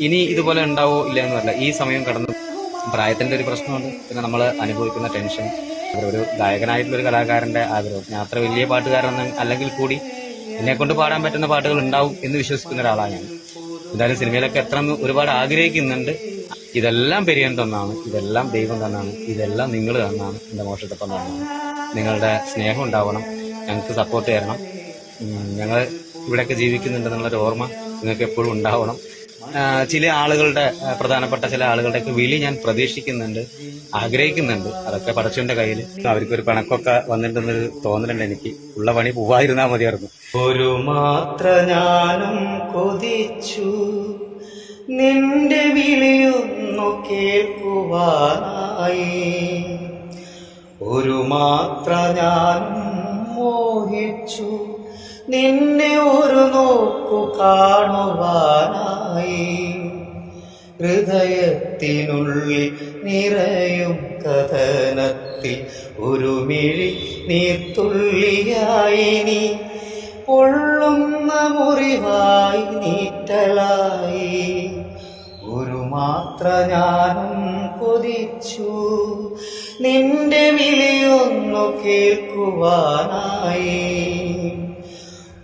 ഇനി ഇതുപോലെ ഉണ്ടാവോ ഇല്ല എന്ന് പറയില്ല ഈ സമയം കടന്നു. പ്രായത്തിന്റെ ഒരു പ്രശ്നമുണ്ട്. പിന്നെ നമ്മൾ അനുഭവിക്കുന്ന ടെൻഷൻ. ഒരു ഗായകനായിട്ടുള്ള ഒരു കലാകാരന്റെ ആഗ്രഹം. ഞാൻ അത്ര വലിയ പാട്ടുകാരൊന്നും അല്ലെങ്കിൽ കൂടി എന്നെ കൊണ്ട് പാടാൻ പറ്റുന്ന പാട്ടുകൾ ഉണ്ടാവും എന്ന് വിശ്വസിക്കുന്ന ഒരാളാണ് ഞാൻ. എന്തായാലും സിനിമയിലൊക്കെ എത്ര ഒരുപാട് ആഗ്രഹിക്കുന്നുണ്ട്. ഇതെല്ലാം പെരിയൻ തന്നാണ്. ഇതെല്ലാം ദൈവം തന്നാണ്. ഇതെല്ലാം നിങ്ങൾ തന്നാണ്. എന്റെ മോശത്തൊപ്പം തന്നാണ്. നിങ്ങളുടെ സ്നേഹം ഉണ്ടാവണം. ഞങ്ങൾക്ക് സപ്പോർട്ട് തരണം ഞങ്ങൾ ഇവിടെയൊക്കെ ജീവിക്കുന്നുണ്ടെന്നുള്ളൊരു ഓർമ്മ നിങ്ങൾക്ക് എപ്പോഴും ഉണ്ടാവണം. ചില ആളുകളുടെ പ്രധാനപ്പെട്ട ചില ആളുകളുടെയൊക്കെ വിളി ഞാൻ പ്രതീക്ഷിക്കുന്നുണ്ട് ആഗ്രഹിക്കുന്നുണ്ട്. അതൊക്കെ പടച്ചുവിന്റെ കയ്യിൽ അവർക്കൊരു പണക്കൊക്കെ വന്നിട്ടുണ്ടെന്നൊരു തോന്നലുണ്ട് എനിക്ക്. ഉള്ള പണി പോവാതിരുന്നാ മതിയായിരുന്നു. ഒരു മാത്ര ഞാനും കൊതിച്ചു. നിന്റെ വിളിയൊന്നു കേൾക്കുവാനായി. ഒരു മാത്ര ഞാൻ മോഹിച്ചു. നിന്നെ ഒരു നോക്കു കാണുവാനായി. ഹൃദയത്തിനുള്ളിൽ നിറയും കഥനത്തിൽ ഒരു മിഴി നീർത്തുള്ളിയായി നീ. പൊള്ളുന്ന മുറിവായി നീറ്റലായി. മാത്ര ഞാനും കൊതിച്ചു. നിന്റെ വിളിയൊന്നു കേൾക്കുവാനായി.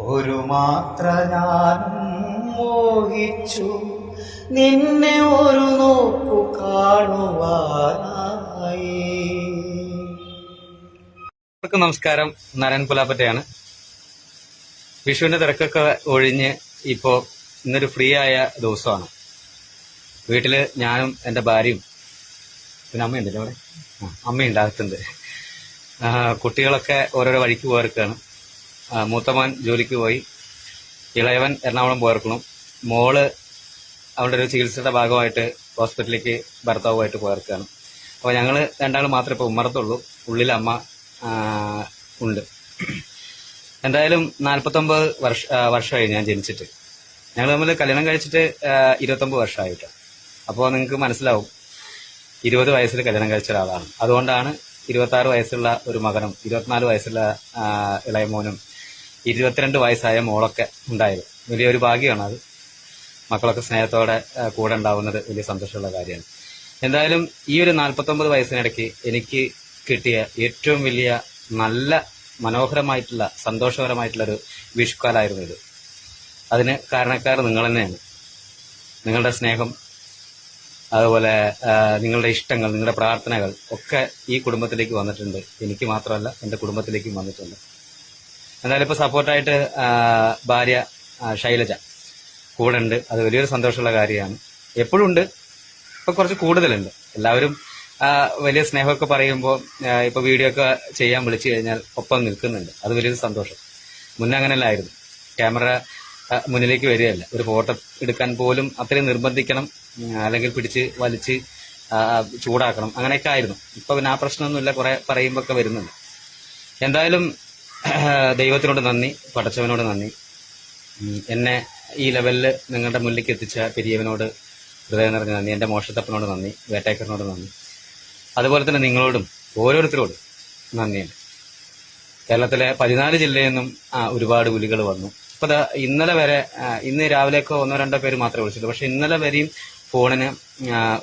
ഒരു മാത്ര ഞാനും മോഹിച്ചു. നിന്നെ ഒരു നോക്കു കാണുവാനായി. നമസ്കാരം. നാരായൺ പുലാപ്പറ്റയാണ്. വിഷുവിന്റെ തിരക്കൊക്കെ ഒഴിഞ്ഞ് ഇപ്പോ ഇന്നൊരു ഫ്രീ ആയ ദിവസമാണ്. വീട്ടിൽ ഞാനും എന്റെ ഭാര്യയും പിന്നെ അമ്മയുണ്ടല്ലോ അവിടെ? അമ്മയുണ്ട് അകത്തുണ്ട്. കുട്ടികളൊക്കെ ഓരോരോ വഴിക്ക് പോയർക്കാണ് മൂത്തമാൻ ജോലിക്ക് പോയി. ഇളയവൻ എറണാകുളം പോയർക്കണം മോൾ അവളുടെ ഒരു ചികിത്സയുടെ ഭാഗമായിട്ട് ഹോസ്പിറ്റലിലേക്ക് ഭർത്താവുമായിട്ട് പോയർക്കാണ് അപ്പോൾ ഞങ്ങൾ രണ്ടാളും മാത്രമേ ഇപ്പോൾ ഉമ്മറത്തുള്ളൂ. ഉള്ളിൽ അമ്മ ഉണ്ട്. എന്തായാലും നാൽപ്പത്തൊമ്പത് വർഷ വർഷമായി ഞാൻ ജനിച്ചിട്ട്. ഞങ്ങൾ തമ്മിൽ കല്യാണം കഴിച്ചിട്ട് ഇരുപത്തൊമ്പത് വർഷമായിട്ട് അപ്പോൾ നിങ്ങൾക്ക് മനസ്സിലാവും. ഇരുപത് വയസ്സിൽ കല്യാണം കഴിച്ച ഒരാളാണ്. അതുകൊണ്ടാണ് ഇരുപത്തി ആറ് വയസ്സുള്ള ഒരു മകനും ഇരുപത്തിനാല് വയസ്സുള്ള ഇളയ മോനും ഇരുപത്തിരണ്ട് വയസ്സായ മോളൊക്കെ ഉണ്ടായത്. വലിയൊരു ഭാഗ്യമാണ് അത്. മക്കളൊക്കെ സ്നേഹത്തോടെ കൂടെ ഉണ്ടാവുന്നത് വലിയ സന്തോഷമുള്ള കാര്യമാണ്. എന്തായാലും ഈ ഒരു നാൽപ്പത്തൊമ്പത് വയസ്സിനിടയ്ക്ക് എനിക്ക് കിട്ടിയ ഏറ്റവും വലിയ നല്ല മനോഹരമായിട്ടുള്ള സന്തോഷകരമായിട്ടുള്ള ഒരു വിഷുക്കാലായിരുന്നു ഇത്. അതിന് കാരണക്കാർ നിങ്ങൾ തന്നെയാണ്. നിങ്ങളുടെ സ്നേഹം അതുപോലെ നിങ്ങളുടെ ഇഷ്ടങ്ങൾ നിങ്ങളുടെ പ്രാർത്ഥനകൾ ഒക്കെ ഈ കുടുംബത്തിലേക്ക് വന്നിട്ടുണ്ട്. എനിക്ക് മാത്രമല്ല എന്റെ കുടുംബത്തിലേക്കും വന്നിട്ടുണ്ട്. എന്തായാലും ഇപ്പോൾ സപ്പോർട്ടായിട്ട് ഭാര്യ ശൈലജ കൂടെ ഉണ്ട് അത് വലിയൊരു സന്തോഷമുള്ള കാര്യമാണ്. എപ്പോഴും ഉണ്ട്. ഇപ്പൊ കുറച്ച് കൂടുതലുണ്ട്. എല്ലാവരും വലിയ സ്നേഹമൊക്കെ പറയുമ്പോൾ ഇപ്പൊ വീഡിയോ ഒക്കെ ചെയ്യാൻ വിളിച്ചു കഴിഞ്ഞാൽ ഒപ്പം നിൽക്കുന്നുണ്ട്. അത് വലിയൊരു സന്തോഷം. മുന്നേ അങ്ങനെയല്ലായിരുന്നു. ക്യാമറ മുന്നിലേക്ക് വരികയല്ല. ഒരു ഫോട്ടോ എടുക്കാൻ പോലും അത്രയും നിർബന്ധിക്കണം അല്ലെങ്കിൽ പിടിച്ച് വലിച്ച് ചൂടാക്കണം. അങ്ങനെയൊക്കെ ആയിരുന്നു. ഇപ്പൊ പിന്നെ ആ പ്രശ്നമൊന്നുമില്ല കുറെ പറയുമ്പോ ഒക്കെ വരുന്നുണ്ട്. എന്തായാലും ദൈവത്തിനോട് നന്ദി പടച്ചവനോട് നന്ദി. എന്നെ ഈ ലെവലിൽ നിങ്ങളുടെ മുന്നിലേക്ക് എത്തിച്ച പെരിയവനോട് ഹൃദയം നിറഞ്ഞ നന്ദി. എന്റെ മോഷത്തപ്പനോട് നന്ദി വേട്ടേക്കറിനോട് നന്ദി. അതുപോലെ തന്നെ നിങ്ങളോടും ഓരോരുത്തരോടും നന്ദിയുണ്ട്. കേരളത്തിലെ പതിനാല് ജില്ലയിൽ നിന്നും ഒരുപാട് പുലികൾ വന്നു. ഇപ്പൊ ഇന്നലെ വരെ ഇന്ന് രാവിലെയൊക്കെ ഒന്നോ രണ്ടോ പേര് മാത്രമേ വിളിച്ചുള്ളൂ പക്ഷെ ഇന്നലെ വരെയും ഫോണിന്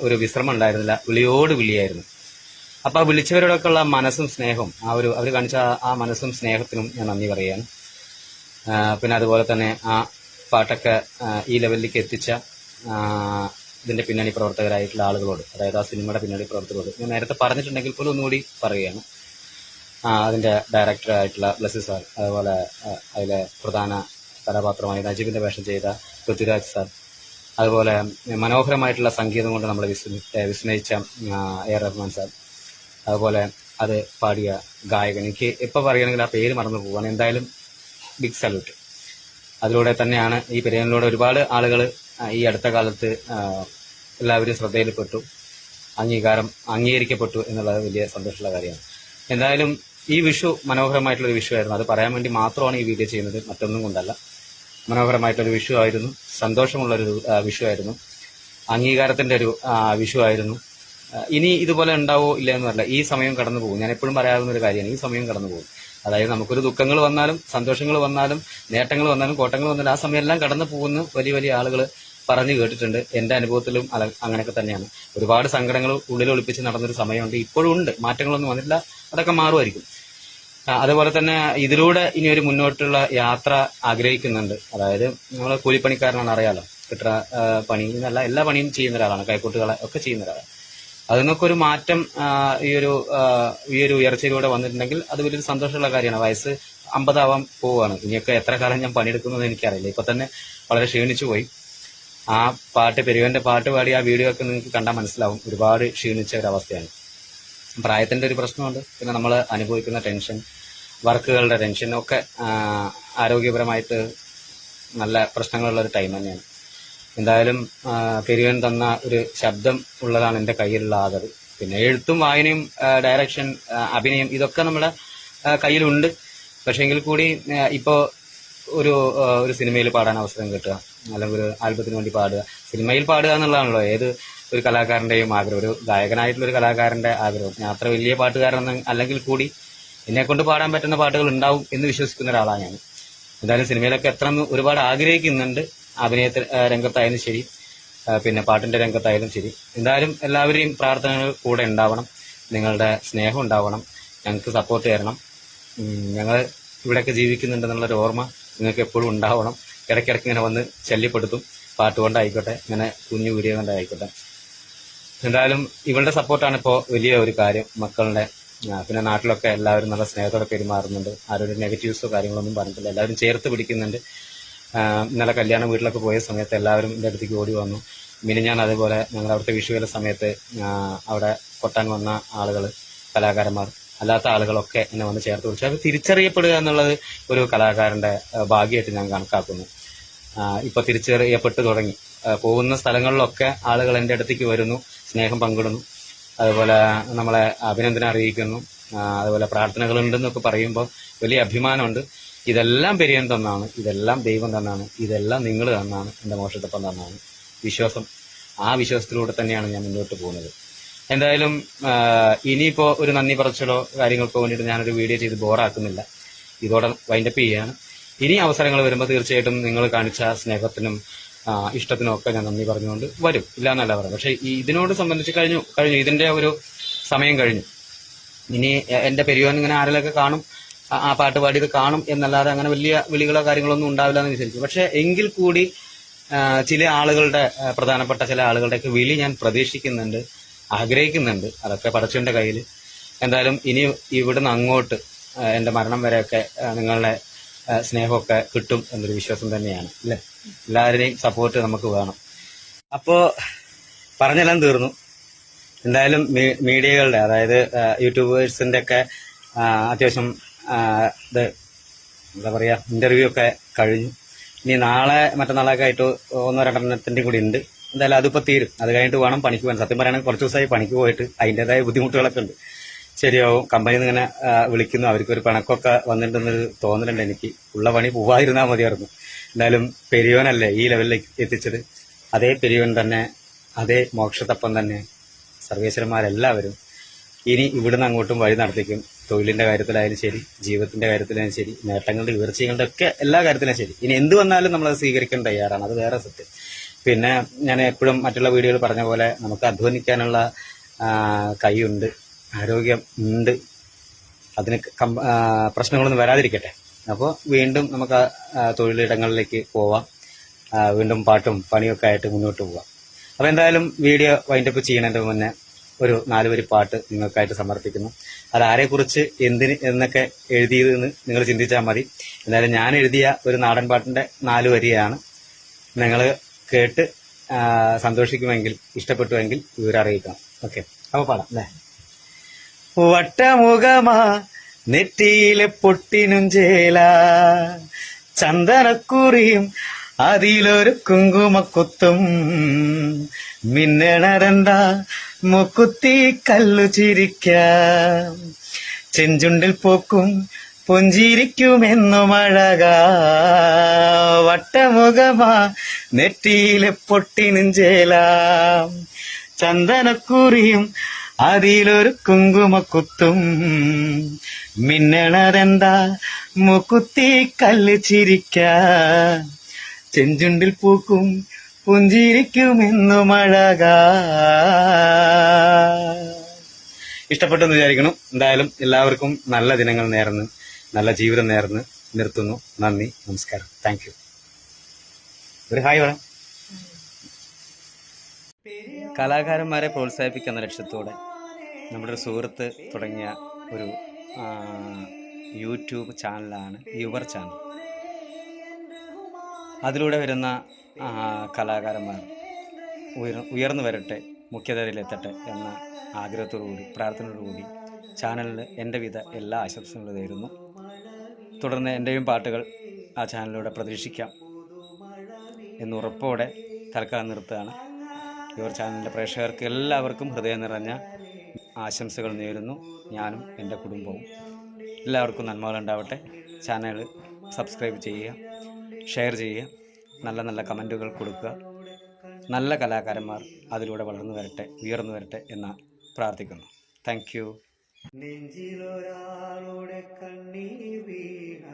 ഒരു വിശ്രമം ഉണ്ടായിരുന്നില്ല. വിളിയോട് വിളിയായിരുന്നു. അപ്പോൾ ആ വിളിച്ചവരോടൊക്കെ ഉള്ള മനസ്സും സ്നേഹവും ആ ഒരു അവർ കാണിച്ച ആ- മനസ്സും സ്നേഹത്തിനും ഞാൻ നന്ദി പറയുകയാണ്. പിന്നെ അതുപോലെ തന്നെ ആ പാട്ടൊക്കെ ഈ ലെവലിലേക്ക് എത്തിച്ച ഇതിന്റെ പിന്നണി പ്രവർത്തകരായിട്ടുള്ള ആളുകളോട് അതായത് ആ സിനിമയുടെ പിന്നണി പ്രവർത്തകരോട് ഞാൻ നേരത്തെ പറഞ്ഞിട്ടുണ്ടെങ്കിൽ പോലും ഒന്നുകൂടി പറയുകയാണ്. അതിന്റെ ഡയറക്ടറായിട്ടുള്ള ബ്ലസ്സി സാർ അതുപോലെ അതിലെ പ്രധാന കഥാപാത്രമായി നജീബിന്റെ വേഷം ചെയ്ത പൃഥ്വിരാജ് സാർ. അതുപോലെ മനോഹരമായിട്ടുള്ള സംഗീതം കൊണ്ട് നമ്മളെ വിസ്മയിച്ച എ റഹ്മാൻ സാർ. അതുപോലെ അത് പാടിയ ഗായകൻ. എനിക്ക് ഇപ്പോൾ പറയുകയാണെങ്കിൽ ആ പേര് മറന്നു പോവാണ്. എന്തായാലും ബിഗ് സല്യൂട്ട് അതിലൂടെ തന്നെയാണ് ഈ പെരിയാനിലൂടെ ഒരുപാട് ആളുകൾ ഈ അടുത്ത കാലത്ത് എല്ലാവരും ശ്രദ്ധയിൽപ്പെട്ടു അംഗീകാരം അംഗീകരിക്കപ്പെട്ടു എന്നുള്ളത് വലിയ സന്തോഷമുള്ള കാര്യമാണ്. എന്തായാലും ഈ വിഷു മനോഹരമായിട്ടുള്ള ഒരു വിഷു ആയിരുന്നു. അത് പറയാൻ വേണ്ടി മാത്രമാണ് ഈ വീഡിയോ ചെയ്യുന്നത്. മറ്റൊന്നും കൊണ്ടല്ല. മനോഹരമായിട്ടൊരു വിഷു ആയിരുന്നു. സന്തോഷമുള്ളൊരു വിഷു ആയിരുന്നു. അംഗീകാരത്തിന്റെ ഒരു വിഷു ആയിരുന്നു. ഇനി ഇതുപോലെ ഉണ്ടാവോ ഇല്ല എന്ന് ഈ സമയം കടന്നു പോകും. ഞാൻ എപ്പോഴും പറയാവുന്ന ഒരു കാര്യമാണ് ഈ സമയം കടന്നു പോകും. അതായത് നമുക്കൊരു ദുഃഖങ്ങൾ വന്നാലും സന്തോഷങ്ങൾ വന്നാലും നേട്ടങ്ങൾ വന്നാലും കോട്ടങ്ങൾ വന്നാലും ആ സമയമെല്ലാം കടന്നു പോകുന്ന വലിയ വലിയ ആളുകൾ പറഞ്ഞു കേട്ടിട്ടുണ്ട്. എന്റെ അനുഭവത്തിലും അങ്ങനെയൊക്കെ തന്നെയാണ്. ഒരുപാട് സങ്കടങ്ങൾ ഉള്ളിൽ ഒളിപ്പിച്ച് നടന്നൊരു സമയമുണ്ട്. ഇപ്പോഴും ഉണ്ട്. മാറ്റങ്ങളൊന്നും വന്നിട്ടില്ല. അതൊക്കെ മാറുമായിരിക്കും. അതുപോലെ തന്നെ ഇതിലൂടെ ഇനി ഒരു മുന്നോട്ടുള്ള യാത്ര ആഗ്രഹിക്കുന്നുണ്ട്. അതായത് നമ്മൾ കൂലിപ്പണിക്കാരനാണ് അറിയാലോ. കിട്ടുന്ന പണി എന്നല്ല എല്ലാ പണിയും ചെയ്യുന്ന ഒരാളാണ്. കൈക്കൂട്ടുകളെ ഒക്കെ ചെയ്യുന്ന ഒരാളാണ്. അതിൽ നിന്നൊക്കെ ഒരു മാറ്റം ഈ ഒരു ഈ ഒരു ഉയർച്ചയിലൂടെ വന്നിട്ടുണ്ടെങ്കിൽ അത് വലിയൊരു സന്തോഷമുള്ള കാര്യമാണ്. വയസ്സ് അമ്പതാവാൻ പോവുകയാണ്. ഇനിയൊക്കെ എത്ര കാലം ഞാൻ പണിയെടുക്കുന്നത് എനിക്കറിയില്ല. ഇപ്പൊ തന്നെ വളരെ ക്ഷീണിച്ചു പോയി. ആ പാട്ട് പെരുവന്റെ പാട്ട് പാടി ആ വീഡിയോ ഒക്കെ നിങ്ങൾക്ക് കണ്ടാൽ മനസ്സിലാവും. ഒരുപാട് ക്ഷീണിച്ച ഒരു പ്രായത്തിന്റെ ഒരു പ്രശ്നമുണ്ട്. പിന്നെ നമ്മൾ അനുഭവിക്കുന്ന ടെൻഷൻ വർക്കുകളുടെ ടെൻഷൻ ഒക്കെ ആരോഗ്യപരമായിട്ട് നല്ല പ്രശ്നങ്ങളുള്ള ഒരു ടൈം തന്നെയാണ്. എന്തായാലും പെരുവൻ തന്ന ഒരു ശബ്ദം ഉള്ളതാണ് എന്റെ കയ്യിലുള്ള ആദർ പിന്നെ എഴുത്തും വായനയും ഡയറക്ഷൻ അഭിനയം ഇതൊക്കെ നമ്മുടെ കയ്യിലുണ്ട്. പക്ഷേങ്കിൽ കൂടി ഇപ്പോൾ ഇപ്പോ ഒരു ഒരു സിനിമയിൽ പാടാൻ അവസരം കിട്ടുക അല്ലെങ്കിൽ ഒരു ആൽബത്തിന് വേണ്ടി പാടുക സിനിമയിൽ പാടുക എന്നുള്ളതാണല്ലോ. ഏത് ഒരു കലാകാരന്റെയും ആഗ്രഹം ഒരു ഗായകനായിട്ടുള്ള ഒരു കലാകാരന്റെ ആഗ്രഹം ഞാൻ അത്ര വലിയ പാട്ടുകാരൻ അല്ലെങ്കിൽ കൂടി എന്നെ കൊണ്ട് പാടാൻ പറ്റുന്ന പാട്ടുകൾ ഉണ്ടാവും എന്ന് വിശ്വസിക്കുന്ന ഒരാളാണ് ഞാൻ. എന്തായാലും സിനിമയിലൊക്കെ എത്ര ഒരുപാട് ആഗ്രഹിക്കുന്നുണ്ട്. അഭിനയത്തിൽ ആ, രംഗത്തായാലും ശരി പിന്നെ പാട്ടിന്റെ രംഗത്തായാലും ശരി. എന്തായാലും എല്ലാവരെയും പ്രാർത്ഥനകൾ കൂടെ ഉണ്ടാവണം. നിങ്ങളുടെ സ്നേഹം ഉണ്ടാവണം. ഞങ്ങൾക്ക് സപ്പോർട്ട് തരണം. ഞങ്ങൾ ഇവിടെയൊക്കെ ജീവിക്കുന്നുണ്ടെന്നുള്ളൊരു ഓർമ്മ നിങ്ങൾക്ക് എപ്പോഴും ഉണ്ടാവണം. ഇടയ്ക്കിടയ്ക്ക് ഇങ്ങനെ വന്ന് ശല്യപ്പെടുത്തും. പാട്ട് കൊണ്ടായിക്കോട്ടെ ഇങ്ങനെ കുഞ്ഞു വീഡിയോ കൊണ്ടായിക്കോട്ടെ. എന്തായാലും ഇവളുടെ സപ്പോർട്ടാണ് ഇപ്പോൾ വലിയ ഒരു കാര്യം. മക്കളുടെ പിന്നെ നാട്ടിലൊക്കെ എല്ലാവരും നല്ല സ്നേഹത്തോടെ പെരുമാറുന്നുണ്ട്. ആരും നെഗറ്റീവ്സോ കാര്യങ്ങളൊന്നും പറഞ്ഞിട്ടില്ല. എല്ലാവരും ചേർത്ത് പിടിക്കുന്നുണ്ട്. ഇന്നലെ കല്യാണ വീട്ടിലൊക്കെ പോയ സമയത്ത് എല്ലാവരും എന്റെ അടുത്തേക്ക് ഓടി വന്നു. മിനി ഞാൻ അതേപോലെ ഞങ്ങൾ അവിടുത്തെ വിഷുവിലെ സമയത്ത് അവിടെ കൊട്ടാൻ വന്ന ആളുകൾ കലാകാരന്മാർ അല്ലാത്ത ആളുകളൊക്കെ എന്നെ വന്ന് ചേർത്ത് വിളിച്ചു അത് തിരിച്ചറിയപ്പെടുക എന്നുള്ളത് ഒരു കലാകാരന്റെ ആ, ഭാഗ്യമായിട്ട് ഞാൻ കണക്കാക്കുന്നു. ഇപ്പൊ തിരിച്ചറിയപ്പെട്ടു തുടങ്ങി. പോകുന്ന സ്ഥലങ്ങളിലൊക്കെ ആളുകൾ എന്റെ അടുത്തേക്ക് വരുന്നു. സ്നേഹം പങ്കിടുന്നു. അതുപോലെ നമ്മളെ അഭിനന്ദനം അറിയിക്കുന്നു. അതുപോലെ പ്രാർത്ഥനകളുണ്ടെന്നൊക്കെ പറയുമ്പോൾ വലിയ അഭിമാനമുണ്ട്. ഇതെല്ലാം പെരിയൻ തന്നാണ്. ഇതെല്ലാം ദൈവം തന്നാണ്. ഇതെല്ലാം നിങ്ങൾ തന്നാണ്. എന്റെ മോക്ഷത്തപ്പം തന്നാണ്. വിശ്വാസം. ആ വിശ്വാസത്തിലൂടെ തന്നെയാണ് ഞാൻ മുന്നോട്ട് പോകുന്നത്. എന്തായാലും ഇനിയിപ്പോൾ ഇനിയിപ്പോ ഒരു നന്ദി പറച്ചിലോ കാര്യങ്ങൾക്കോ വേണ്ടിയിട്ട് ഞാനൊരു വീഡിയോ ചെയ്ത് ബോറാക്കുന്നില്ല. ഇതോടെ വൈൻഡപ്പ് ചെയ്യുകയാണ് ഇനി അവസരങ്ങൾ വരുമ്പോൾ തീർച്ചയായിട്ടും നിങ്ങൾ കാണിച്ച സ്നേഹത്തിനും ആ, ഇഷ്ടത്തിനും ഒക്കെ ഞാൻ നന്ദി പറഞ്ഞുകൊണ്ട് വരും. ഇല്ല എന്നല്ല പറയാം പക്ഷേ ഇതിനോട് സംബന്ധിച്ച് കഴിഞ്ഞു കഴിഞ്ഞു. ഇതിന്റെ ഒരു സമയം കഴിഞ്ഞു. ഇനി എന്റെ പെരിയോൻ ഇങ്ങനെ ആരെങ്കിലൊക്കെ കാണും ആ- പാട്ട് പാടിയത് കാണും എന്നല്ലാതെ അങ്ങനെ വലിയ വിളികളോ കാര്യങ്ങളൊന്നും ഉണ്ടാവില്ല എന്ന് വിചാരിച്ചു പക്ഷേ എങ്കിൽ കൂടി ചില ആളുകളുടെ പ്രധാനപ്പെട്ട ചില ആളുകളുടെയൊക്കെ വിളി ഞാൻ പ്രതീക്ഷിക്കുന്നുണ്ട് ആഗ്രഹിക്കുന്നുണ്ട്. അതൊക്കെ പടച്ചുവിന്റെ കയ്യിൽ എന്തായാലും ഇനി ഇവിടുന്ന് അങ്ങോട്ട് എന്റെ മരണം വരെയൊക്കെ നിങ്ങളുടെ സ്നേഹമൊക്കെ കിട്ടും എന്നൊരു വിശ്വാസം തന്നെയാണ്. അല്ലെ? എല്ലാവരുടെയും സപ്പോർട്ട് നമുക്ക് വേണം. അപ്പോ പറഞ്ഞെല്ലാം തീർന്നു. എന്തായാലും മീഡിയകളുടെ അതായത് യൂട്യൂബേഴ്സിന്റെ ഒക്കെ അത്യാവശ്യം ഇത് എന്താ പറയാ ഇന്റർവ്യൂ ഒക്കെ കഴിഞ്ഞു. ഇനി നാളെ മറ്റന്നാളൊക്കെ ആയിട്ട് ഒന്നോ രണ്ടെണ്ണത്തിന്റെ കൂടി ഉണ്ട്. എന്തായാലും അതിപ്പോ തീരും. അത് കഴിഞ്ഞിട്ട് വേണം പണിക്ക് പോകാൻ. സത്യം പറയുകയാണെങ്കിൽ കുറച്ച് ദിവസമായി പണിക്ക് പോയിട്ട് അതിന്റെതായ ബുദ്ധിമുട്ടുകളൊക്കെ ഉണ്ട്. ശരിയാവും. കമ്പനിയിൽ നിന്ന് ഇങ്ങനെ വിളിക്കുന്നു. അവർക്ക് ഒരു പണക്കൊക്കെ വന്നിട്ടുണ്ടെന്നൊരു തോന്നലുണ്ട് എനിക്ക്. ഉള്ള പണി പോവാതിരുന്നാൽ മതിയായിരുന്നു. എന്തായാലും പെരിയോനല്ലേ ഈ ലെവലിലേക്ക് എത്തിച്ചത്. അതേ പെരിയോൻ തന്നെ അതേ മോക്ഷത്തപ്പം തന്നെ സർവേശ്വരന്മാരെല്ലാവരും ഇനി ഇവിടുന്ന് അങ്ങോട്ടും വഴി നടത്തിക്കും. തൊഴിലിന്റെ കാര്യത്തിലായാലും ശരി ജീവിതത്തിന്റെ കാര്യത്തിലായാലും ശരി നേട്ടങ്ങളുടെ ഉയർച്ചകളുടെ ഒക്കെ എല്ലാ കാര്യത്തിലും ശരി. ഇനി എന്ത് വന്നാലും നമ്മൾ അത് സ്വീകരിക്കാൻ തയ്യാറാണ്. അത് വേറെ സത്യം. പിന്നെ ഞാൻ എപ്പോഴും മറ്റുള്ള വീഡിയോയിൽ പറഞ്ഞ പോലെ നമുക്ക് അധ്വാനിക്കാനുള്ള കൈയുണ്ട് ആരോഗ്യം ഉണ്ട്. അതിന് പ്രശ്നങ്ങളൊന്നും വരാതിരിക്കട്ടെ. അപ്പോൾ വീണ്ടും നമുക്ക് തൊഴിലിടങ്ങളിലേക്ക് പോവാം. വീണ്ടും പാട്ടും പണിയൊക്കെ ആയിട്ട് മുന്നോട്ട് പോവാം. അപ്പോൾ എന്തായാലും വീഡിയോ വൈൻഡപ്പ് ചെയ്യണതിന്റെ മുന്നേ ഒരു നാലുവരി പാട്ട് നിങ്ങൾക്കായിട്ട് സമർപ്പിക്കുന്നു. അത് ആരെക്കുറിച്ച് എന്തിന് എന്നൊക്കെ എഴുതിയതെന്ന് നിങ്ങൾ ചിന്തിച്ചാൽ മതി. എന്തായാലും ഞാൻ എഴുതിയ ഒരു നാടൻ പാട്ടിന്റെ നാല് വരിയാണ് നിങ്ങൾ കേട്ട് സന്തോഷിക്കുമെങ്കിൽ ഇഷ്ടപ്പെട്ടുവെങ്കിൽ വിവരം അറിയിക്കണം. ഓക്കെ. അപ്പോൾ പാടാം അല്ലേ? വട്ടമുഖമാ നെറ്റിയിലെ പൊട്ടിനും ചേല. ചന്ദനക്കുറിയും അതിലൊരു കുങ്കുമക്കുത്തും. മിന്നണരന്താ മുക്കുത്തി കല്ലു ചിരിക്കാം. ചെഞ്ചുണ്ടിൽ പോക്കും പുഞ്ചിരിക്കുമെന്നു മഴക. വട്ടമുഖമാ നെറ്റിയിലെ പൊട്ടിനും ചേലാം. ചന്ദനക്കുറിയും അതിലൊരു കുങ്കുമക്കുത്തും. മിന്നണതെന്താ? മുക്കുത്തി കല്ല് ചിരിക്ക. ചെഞ്ചുണ്ടിൽ പൂക്കും പുഞ്ചിരിക്കുമെന്നു മഴക ഇഷ്ടപ്പെട്ടെന്ന് വിചാരിക്കണം എന്തായാലും എല്ലാവർക്കും നല്ല ദിനങ്ങൾ നേർന്ന് നല്ല ജീവിതം നേർന്ന് നിർത്തുന്നു. നന്ദി നമസ്കാരം. താങ്ക് ഒരു ഹായ് പറയാം കലാകാരന്മാരെ പ്രോത്സാഹിപ്പിക്കുന്ന ലക്ഷ്യത്തോടെ നമ്മുടെ ഒരു സുഹൃത്ത് തുടങ്ങിയ ഒരു യൂട്യൂബ് ചാനലാണ് യുവർ ചാനൽ. അതിലൂടെ വരുന്ന കലാകാരന്മാർ ഉയർ ഉയർന്നു വരട്ടെ മുഖ്യധാരയിലെത്തട്ടെ എന്ന ആഗ്രഹത്തോടുകൂടി പ്രാർത്ഥനയോടുകൂടി ചാനലിൽ എന്റെ വിധ എല്ലാ ആശംസകളും തരുന്നു തുടർന്ന് എന്റെയും പാട്ടുകൾ ആ ചാനലിലൂടെ പ്രതീക്ഷിക്കാം എന്നുറപ്പോടെ തൽക്കാലം നിർത്തുകയാണ്. യുവർ ചാനലിന്റെ പ്രേക്ഷകർക്ക് എല്ലാവർക്കും ഹൃദയം നിറഞ്ഞ ആശംസകൾ നേരുന്നു. ഞാനും എന്റെ കുടുംബവും എല്ലാവർക്കും നന്മകളുണ്ടാവട്ടെ ചാനൽ സബ്സ്ക്രൈബ് ചെയ്യുക ഷെയർ ചെയ്യുക നല്ല നല്ല കമന്റുകൾ കൊടുക്കുക. നല്ല കലാകാരന്മാർ അതിലൂടെ വളർന്നു വരട്ടെ ഉയർന്നു വരട്ടെ എന്ന് പ്രാർത്ഥിക്കുന്നു. താങ്ക് യു നെഞ്ചിലൊരാളുടെ കണ്ണീർ വീണ